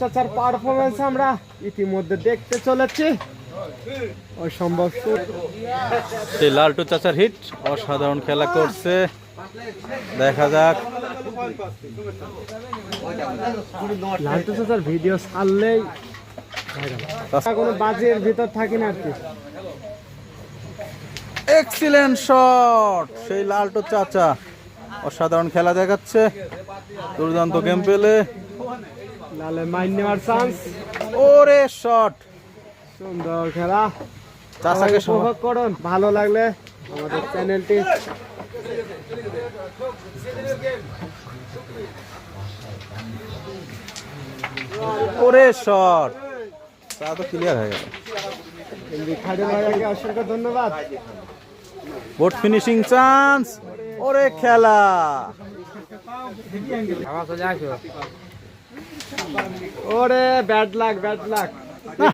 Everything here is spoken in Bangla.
চাচার পারফরমেন্স আমরা ইতিমধ্যে দেখতে চলেছি। অসম্ভব সেই লালটু চাচার হিট অসাধারণ খেলা করছে। দেখা যাক। লালটু চাচার ভিডিও ছাড়লেই কোনো বাজের ভিতর থাকি না আর কি। এক্সিলেন্ট শট সেই লালটু চাচা অসাধারণ খেলা দেখাচ্ছে। দুর্দান্ত গেম পেলে। লালে মাইন নেওয়ার চান্স ওরে শট সুন্দর খেলা। চাচাকে উপভোগ করুন ভালো লাগলে আমাদের চ্যানেলটি ওরে শট তা তো ক্লিয়ার হয়ে গেল। অসংখ্য ধন্যবাদ। বোট ফিনিশিং চান্স ওরে খেলা। ওরে ব্যাড লাক ব্যাড লাক